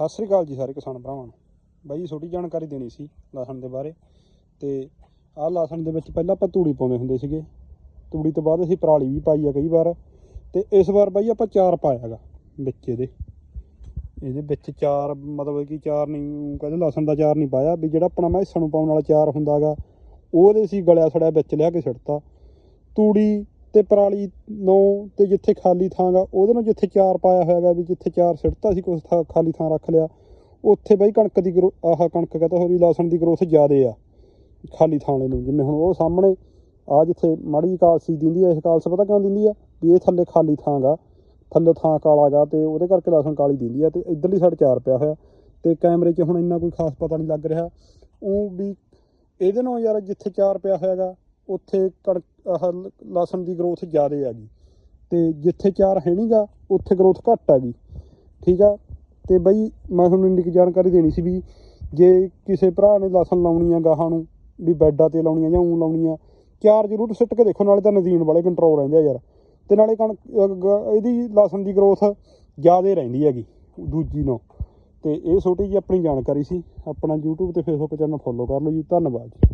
ਸਤਿ ਸ੍ਰੀ ਅਕਾਲ ਜੀ ਸਾਰੇ ਕਿਸਾਨ ਭਰਾਵਾਂ ਨੂੰ। ਬਾਈ ਜੀ, ਛੋਟੀ ਜਾਣਕਾਰੀ ਦੇਣੀ ਸੀ ਲਸਣ ਦੇ ਬਾਰੇ। ਤੇ ਆਹ ਲਸਣ ਦੇ ਵਿੱਚ ਪਹਿਲਾਂ ਆਪਾਂ ਤੂੜੀ ਪਾਉਂਦੇ ਹੁੰਦੇ ਸੀਗੇ। ਤੂੜੀ ਤੋਂ ਬਾਅਦ ਅਸੀਂ ਪਰਾਲੀ ਵੀ ਪਾਈ ਆ ਕਈ ਵਾਰ। ਤੇ ਇਸ ਵਾਰ ਬਾਈ ਆਪਾਂ ਚਾਰ ਪਾਇਆਗਾ ਵਿੱਚ ਇਹਦੇ। ਇਹਦੇ ਵਿੱਚ ਚਾਰ, ਮਤਲਬ ਕਿ ਚਾਰ ਨਹੀਂ ਕਹਿੰਦੇ ਲਸਣ ਦਾ ਚਾਰ ਨਹੀਂ ਪਾਇਆ। ਵੀ ਜਿਹੜਾ ਆਪਣਾ ਮੈਂ ਹਿੱਸਾ ਨੂੰ ਪਾਉਣ ਵਾਲਾ ਚਾਰ ਹੁੰਦਾਗਾ ਉਹਦੇ ਸੀ ਗਲਿਆ ਸੜਿਆ ਵਿੱਚ ਲਿਆ ਕੇ ਸਿੱਟਤਾ। ਤੂੜੀ ਤੇ ਪਰਾਲੀ ਨੂੰ ਤੇ ਜਿੱਥੇ ਖਾਲੀ ਥਾਂ ਗਾ, ਉਹਦੇ ਨੂੰ ਜਿੱਥੇ ਚਾਰ ਪਾਇਆ ਹੋਇਆਗਾ ਵੀ ਜਿੱਥੇ ਚਾਰ ਸਿੱਟਤਾ ਸੀ, ਕੁਛ ਥਾਂ ਖਾਲੀ ਥਾਂ ਰੱਖ ਲਿਆ। ਉੱਥੇ ਬਈ ਕਣਕ ਦੀ ਗਰੋ, ਆਹ ਕਣਕ ਕਹਤਾ ਹੋਰੀ, ਲਸਣ ਦੀ ਗਰੋਥ ਜ਼ਿਆਦੇ ਆ, ਖਾਲੀ ਥਾਂ ਵਾਲੇ ਨੂੰ। ਜਿਵੇਂ ਹੁਣ ਉਹ ਸਾਹਮਣੇ, ਆ ਜਿੱਥੇ ਮਾੜੀ ਕਾਲਸੀ ਦਿੰਦੀ ਆ, ਇਹ ਕਾਲਸ ਪਤਾ ਕਿਉਂ ਦਿੰਦੀ ਆ? ਵੀ ਇਹ ਥੱਲੇ ਖਾਲੀ ਥਾਂ ਗਾ, ਥੱਲੇ ਥਾਂ ਕਾਲਾ ਗਾ ਤੇ ਉਹਦੇ ਕਰਕੇ ਲਸਣ ਕਾਲੀ ਦਿੰਦੀ ਆ ਤੇ ਇਧਰਲੀ ਸਾਈਡ ਚਾਰ ਪਿਆ ਹੋਇਆ। ਤੇ ਕੈਮਰੇ 'ਚ ਹੁਣ ਇੰਨਾ ਕੋਈ ਖਾਸ ਪਤਾ ਨਹੀਂ ਲੱਗ ਰਿਹਾ। ਉਹ ਵੀ ਇਹਦੇ ਨਾਲ ਯਾਰ ਜਿੱਥੇ ਚਾਰ ਪਿਆ ਹੋਇਆਗਾ ਉੱਥੇ ਕਣਕ ਆਹ ਲਸਣ ਦੀ ਗਰੋਥ ਜ਼ਿਆਦੇ ਹੈਗੀ ਤੇ ਜਿੱਥੇ ਚਾਰ ਹੈ ਨਹੀਂਗਾ ਉੱਥੇ ਗਰੋਥ ਘੱਟ ਹੈਗੀ ਠੀਕ ਆ? ਤੇ ਬਈ ਮੈਂ ਤੁਹਾਨੂੰ ਇੰਨੀ ਕੁ ਜਾਣਕਾਰੀ ਦੇਣੀ ਸੀ ਵੀ ਜੇ ਕਿਸੇ ਭਰਾ ਨੇ ਲਸਣ ਲਾਉਣੀ ਆ ਗਾਹਾਂ ਨੂੰ, ਵੀ ਬੈਡਾਂ ਤੇ ਲਾਉਣੀ ਆ ਜਾਂ ਉਂ ਲਾਉਣੀ ਆ ਚਾਰ ਜ਼ਰੂਰ ਸਿੱਟ ਕੇ ਦੇਖੋ, ਨਾਲੇ ਤਾਂ ਨਦੀਨ ਵਾਲੇ ਕੰਟਰੋਲ ਰਹਿੰਦੇ ਆ ਯਾਰ। ਤੇ ਨਾਲੇ ਕਣਕ ਗ- ਇਹਦੀ ਲਸਣ ਦੀ ਗਰੋਥ ਜ਼ਿਆਦਾ ਰਹਿੰਦੀ ਹੈਗੀ, ਦੂਜੀ ਨੂੰ ਤੇ ਇਹ ਛੋਟੀ ਜੀ ਆਪਣੀ ਜਾਣਕਾਰੀ ਸੀ। ਆਪਣਾ YouTube ਤੇ Facebook ਚੈਨਲ ਫੋਲੋ ਕਰ ਲਓ ਜੀ। ਧੰਨਵਾਦ ਜੀ।